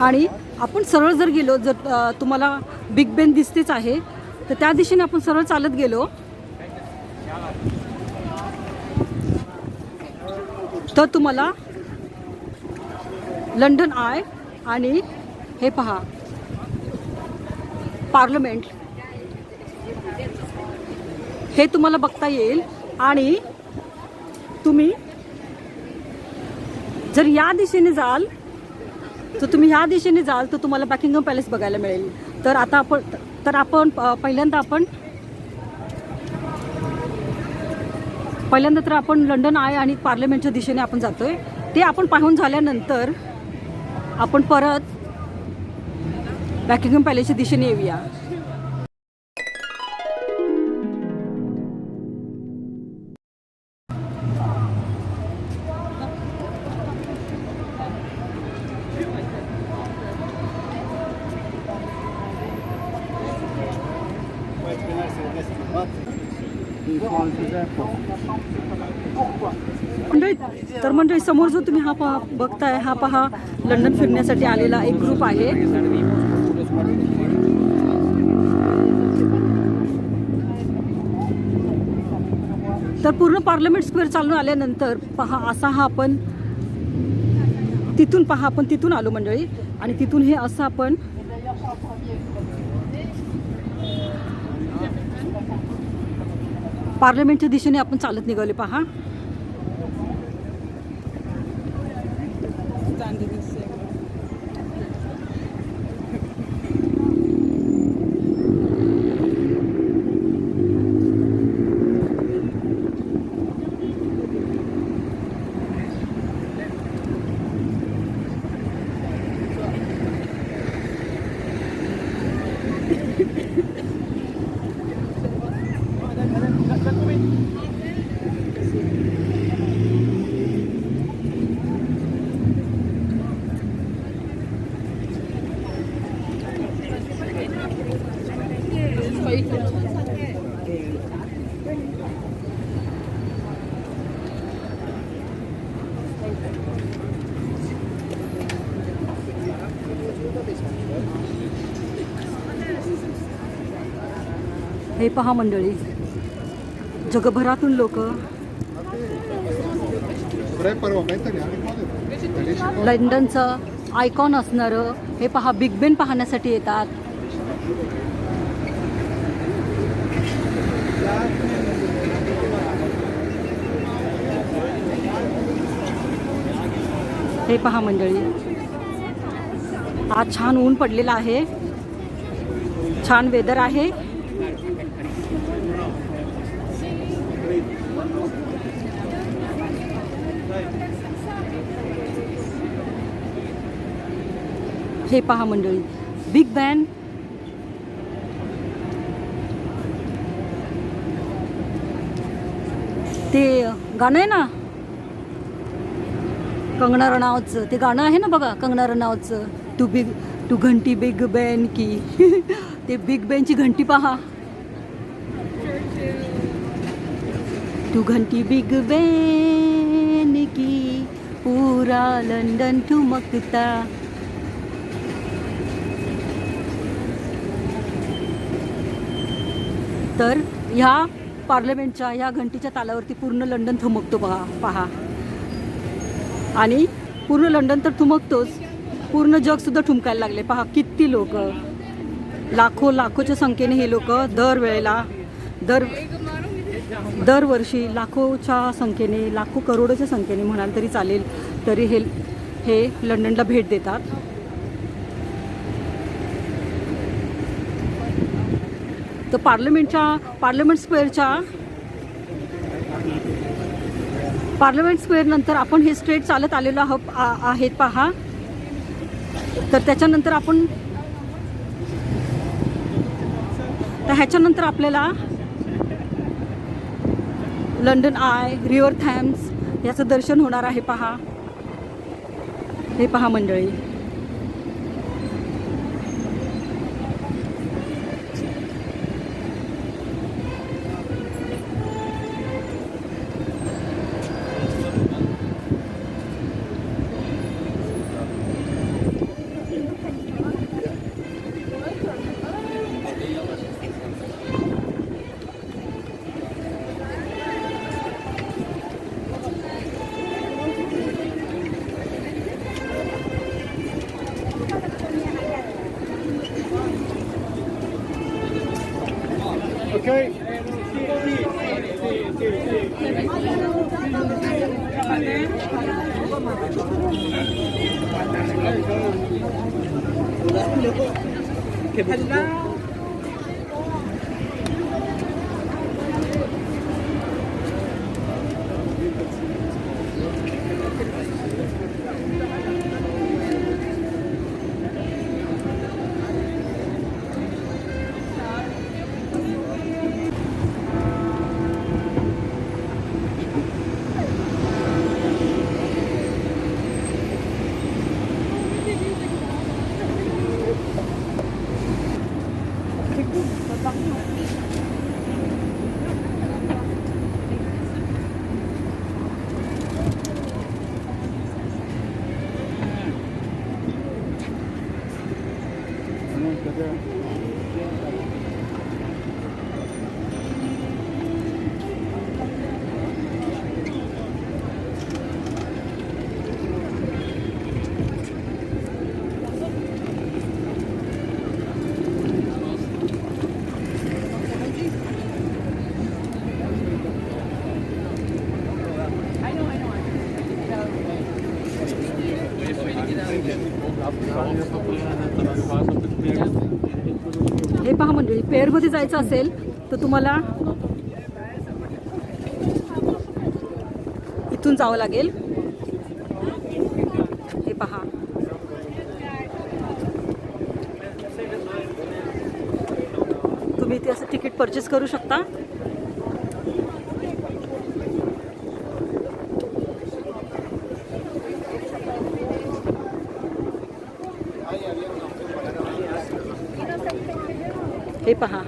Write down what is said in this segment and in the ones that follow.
आणि आपण सरळ जर गेलो जर तुम्हाला बिग बेन दिसतेच आहे तर त्या दिशेने आपण सरळ चालत गेलो. तर तुम्हाला लंडन आय आणि हे पहा पार्लमेंट हे तुम्हाला बघता येईल आणि तुम्ही जर या दिशेने जाल तर तुम्ही ह्या दिशेने जाल तर तुम्हाला बॅकिंगम पॅलेस बघायला मिळेल. तर आता आपण तर आपण पहिल्यांदा आपण पहिल्यांदा तर आपण लंडन आहे आणि पार्लमेंटच्या दिशेने आपण जातोय. ते आपण पाहून झाल्यानंतर आपण परत बॅकिंगम पॅलेसच्या दिशेने येऊया. मंडळी तर मंडळी समोर जो तुम्ही हा पहा बघताय हा पहा लंडन फिरण्यासाठी आलेला एक ग्रुप आहे. तर पूर्ण पार्लमेंट स्क्वेअर चालून आल्यानंतर पहा असा हा आपण तिथून पहा आपण तिथून आलो मंडळी. आणि तिथून हे असं आपण पार्लमेंटच्या दिशेने आपण चालत निघाले पहा. हे पहा मंडळी जगभरातून लोक लंडनचं आयकॉन असणारं हे पहा बिग बेन पाहण्यासाठी येतात. हे पहा मंडळी आज छान ऊन पडलेला आहे. छान वेदर आहे. हे पहा मंडळी. बिग बॅन ते गाणं आहे ना? कंगना रणावतचं. ते गाणं आहे ना बघा कंगना रणावतचं. टू बिग टू घंटी बिग बॅन की. ते बिग बॅनची घंटी पहा. टू घंटी बिग बॅन की. पूरा लंडन ठुमकता. तर ह्या पार्लमेंटच्या ह्या घंटीच्या तालावरती पूर्ण लंडन थमकतो पहा पहा. आणि पूर्ण लंडन तर थुमकतोच. पूर्ण जगसुद्धा ठुमकायला लागले. पहा किती लोक. लाखो लाखोच्या संख्येने हे लोक दरवेळेला दर दरवर्षी लाखोच्या संख्येने लाखो करोडोच्या संख्येने म्हणाल तरी चालेल तरी हे हे लंडनला भेट देतात. तर पार्लमेंटच्या पार्लमेंट स्क्वेअरच्या पार्लमेंट स्क्वेअरनंतर आपण हे स्ट्रेट चालत आलेलो आहोत आहेत पहा. तर त्याच्यानंतर आपण तर ह्याच्यानंतर आपल्याला लंडन आय रिवर थॅम्स याचं दर्शन होणार आहे पहा. हे पहा मंडळी. हे पहा मंडळी पेअरमध्ये जायचं असेल तर तुम्हाला इथून जावं लागेल. हे पहा. तुम्ही इथे असं तिकीट परचेस करू शकता. हे पहा.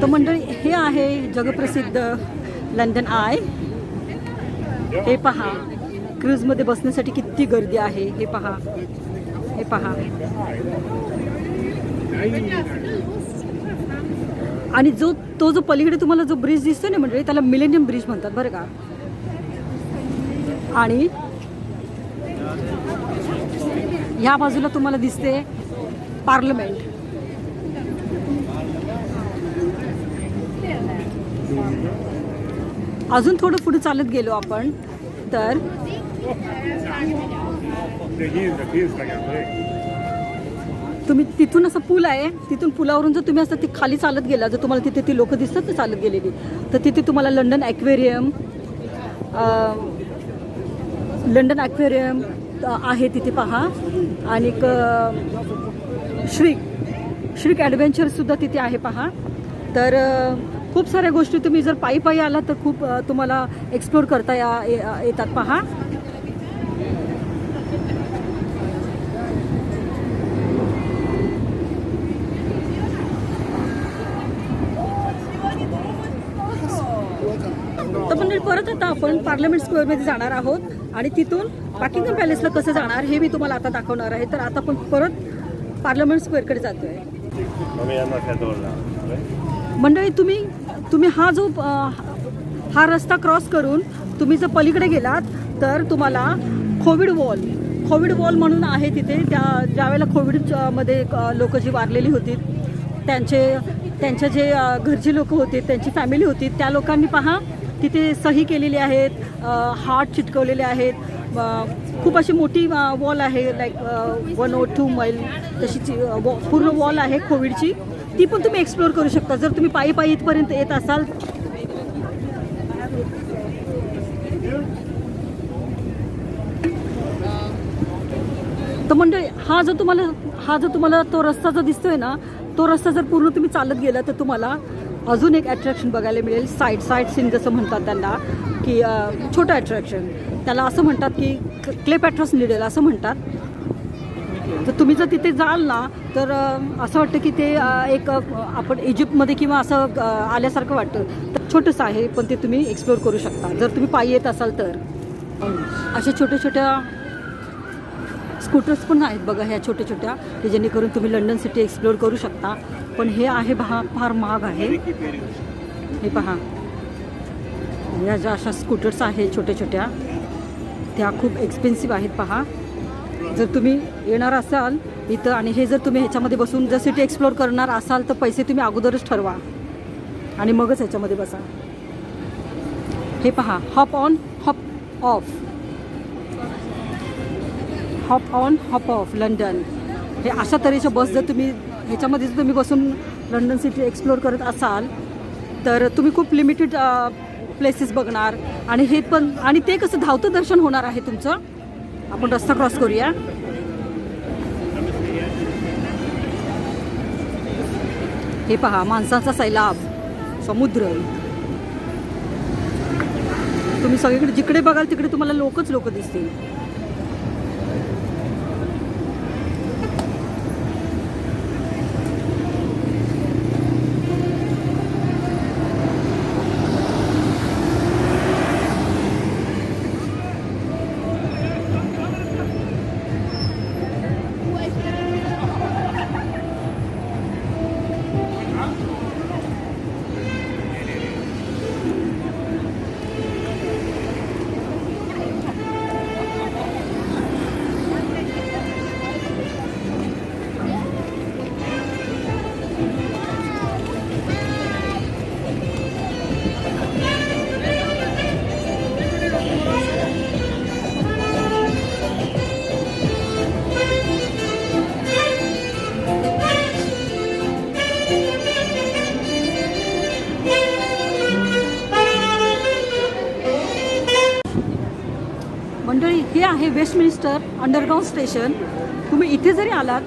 तर मंडळी हे आहे जगप्रसिद्ध लंडन आय. हे पहा क्रूजमध्ये बसण्यासाठी किती गर्दी आहे हे पहा हे पहा. आणि जो तो जो पलीकडे तुम्हाला जो ब्रिज दिसतो ना मंडळी त्याला मिलेनियम ब्रिज म्हणतात बरं का? आणि ह्या बाजूला तुम्हाला दिसते पार्लमेंट अजून थोडं पुढे चालत गेलो आपण तर तुम्ही तिथून असं पूल आहे तिथून पुलावरून जर तुम्ही असं ती खाली चालत गेला जर तुम्हाला तिथे ती लोक दिसतात ना चालत गेलेली. तर तिथे तुम्हाला लंडन ॲक्वेरियम लंडन ॲक्वेरियम आहे तिथे पहा. आणि श्रीक श्रीक ॲडव्हेंचरसुद्धा तिथे आहे पहा. तर खूप साऱ्या गोष्टी तुम्ही जर पायी पायी आलात तर खूप तुम्हाला एक्सप्लोर करता या येतात. पहा. तर म्हणजे परत आता आपण पार्लमेंट स्क्वेअरमध्ये जाणार आहोत आणि तिथून बॅकिंगम पॅलेसला कसं जाणार हे मी तुम्हाला आता दाखवणार आहे. तर आता आपण परत पार्लमेंट स्क्वेअरकडे जातोय? मंडळी तुम्ही तुम्ही हा जो हा रस्ता क्रॉस करून तुम्ही जर पलीकडे गेलात तर तुम्हाला कोविड वॉल कोविड वॉल म्हणून आहे तिथे. त्या ज्यावेळेला कोविडमध्ये लोक जी वारलेली होती त्यांचे त्यांच्या जे घरचे लोक होते त्यांची फॅमिली होती त्या लोकांनी पहा तिथे सही केलेली आहेत हार्ट चिटकवलेले आहेत. खूप अशी मोठी वॉल आहे लाईक वन ओ टू मैल तशीची वॉ- पूर्ण वॉल आहे कोविडची. ती पण तुम्ही एक्सप्लोर करू शकता. जर तुम्ही पायी पायी इथपर्यंत येत असाल. तर मंडळी हा जो तुम्हाला हा जो तुम्हाला तो रस्ता जो दिसतोय ना तो रस्ता जर पूर्ण तुम्ही चालत गेला तर तुम्हाला अजून एक अट्रॅक्शन बघायला मिळेल. साईड साईड सीन जसं म्हणतात त्यांना की छोटं अट्रॅक्शन त्याला असं म्हणतात की क्लेपॅट्रॉस निडेल असं म्हणतात. तर तुम्ही जर तिथे जाल ना तर असं वाटतं की ते एक आपण इजिप्तमध्ये किंवा असं आल्यासारखं वाटतं. तर छोटंसं आहे पण ते तुम्ही एक्सप्लोअर करू शकता. जर तुम्ही पायी येत असाल तर. अशा छोट्या छोट्या स्कूटर्स पण आहेत बघा ह्या छोट्या छोट्या की जेणेकरून तुम्ही लंडन सिटी एक्सप्लोअर करू शकता. पण हे आहे भा फार महाग आहे. हे पहा. या ज्या अशा स्कूटर्स आहेत छोट्या छोट्या त्या खूप एक्सपेन्सिव्ह आहेत पहा. जर तुम्ही येणार असाल इथं आणि हे जर तुम्ही ह्याच्यामध्ये बसून जर सिटी एक्सप्लोअर करणार असाल तर पैसे तुम्ही अगोदरच ठरवा. आणि मगच ह्याच्यामध्ये बसा. हे पहा hop on hop off hop on hop off London हे अशा तऱ्हेच्या बस जर तुम्ही ह्याच्यामध्ये जर तुम्ही बसून लंडन सिटी एक्सप्लोअर करत असाल तर तुम्ही खूप लिमिटेड प्लेसेस बघणार. आणि हे पण आणि ते कसं धावतं दर्शन होणार आहे तुमचं? आपण रस्ता क्रॉस करूया. हे पहा माणसाचा सैलाब समुद्र. तुम्ही सगळीकडे जिकडे बघाल तिकडे तुम्हाला लोकच लोक दिसतील. वेस्टमिनिस्टर अंडरग्राऊंड स्टेशन तुम्ही इथे जरी आलात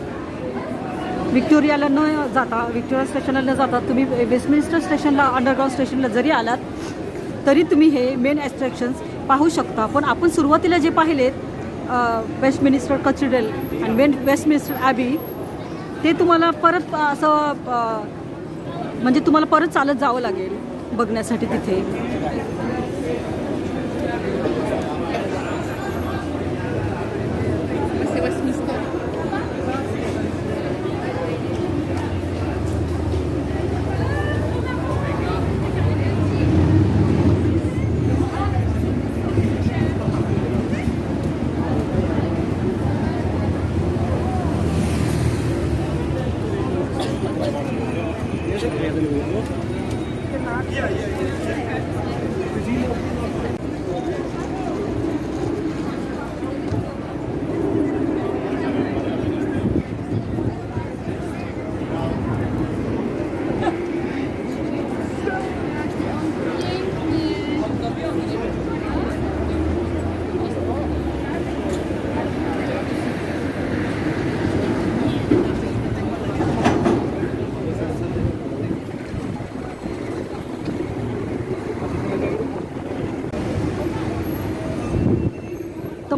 विक्टोरियाला न जाता विक्टोरिया स्टेशनला न जाता तुम्ही वेस्टमिनिस्टर स्टेशनला अंडरग्राऊंड स्टेशनला जरी आलात तरी तुम्ही हे मेन अट्रॅक्शन्स पाहू शकता. पण आपण सुरुवातीला जे पाहिलेत वेस्टमिनिस्टर कॅथेड्रल आणि वेन वेस्टमिनिस्टर ॲबी ते तुम्हाला परत असं म्हणजे तुम्हाला परत चालत जावं लागेल बघण्यासाठी तिथे.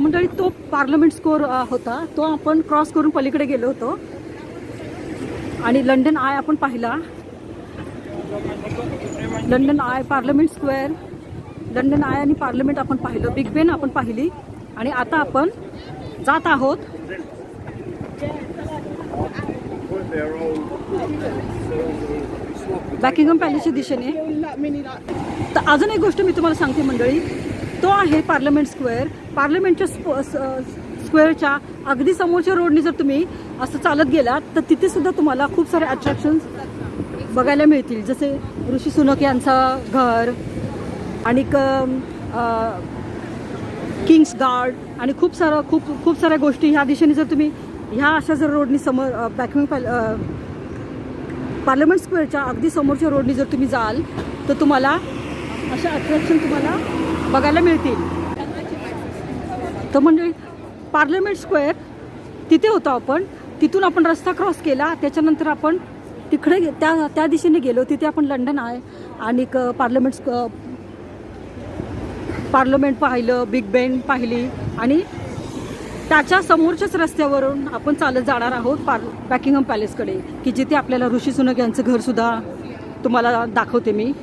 मंडळी तो पार्लमेंट स्कोअर होता. तो आपण क्रॉस करून पलीकडे गेलो होतो. आणि लंडन आय आपण पाहिला. London Eye Parliament Square. London Eye आणि पार्लमेंट आपण पाहिलं. बिग बेन आपण पाहिली. आणि आता आपण जात आहोत. बॅकिंगम पॅलेसच्या दिशेने. तर अजून एक गोष्ट मी तुम्हाला सांगते मंडळी. तो आहे पार्लमेंट स्क्वेअर पार्लमेंटच्या स्प- स्क्वेअरच्या अगदी समोरच्या रोडने जर तुम्ही असं चालत गेलात तर तिथे सुद्धा तुम्हाला खूप सारे अट्रॅक्शन्स बघायला मिळतील. जसे ऋषी सुनक यांचं घर आणि किंग्स गार्ड आणि खूप सारं खूप खूप साऱ्या गोष्टी ह्या दिशेने जर तुम्ही ह्या अशा जर रोडनी समोर बॅकिंग पार्लमेंट स्क्वेअरच्या अगदी समोरच्या रोडनी जर तुम्ही जाल तर तुम्हाला अशा अट्रॅक्शन तुम्हाला बघायला मिळतील. तर म्हणजे पार्लमेंट स्क्वेअर तिथे होतो आपण. तिथून आपण रस्ता क्रॉस केला. त्याच्यानंतर आपण तिकडे गे- त्या त्या दिशेने गेलो. तिथे आपण लंडन आहे. आणि पार्लमेंट स्क- पार्लमेंट पाहिलं बिग बेन पाहिली. आणि त्याच्या समोरच्याच रस्त्यावरून आपण चालत जाणार आहोत पार बॅकिंगम पॅलेसकडे की जिथे आपल्याला ऋषी सुनक यांचं घरसुद्धा तुम्हाला दाखवते मी.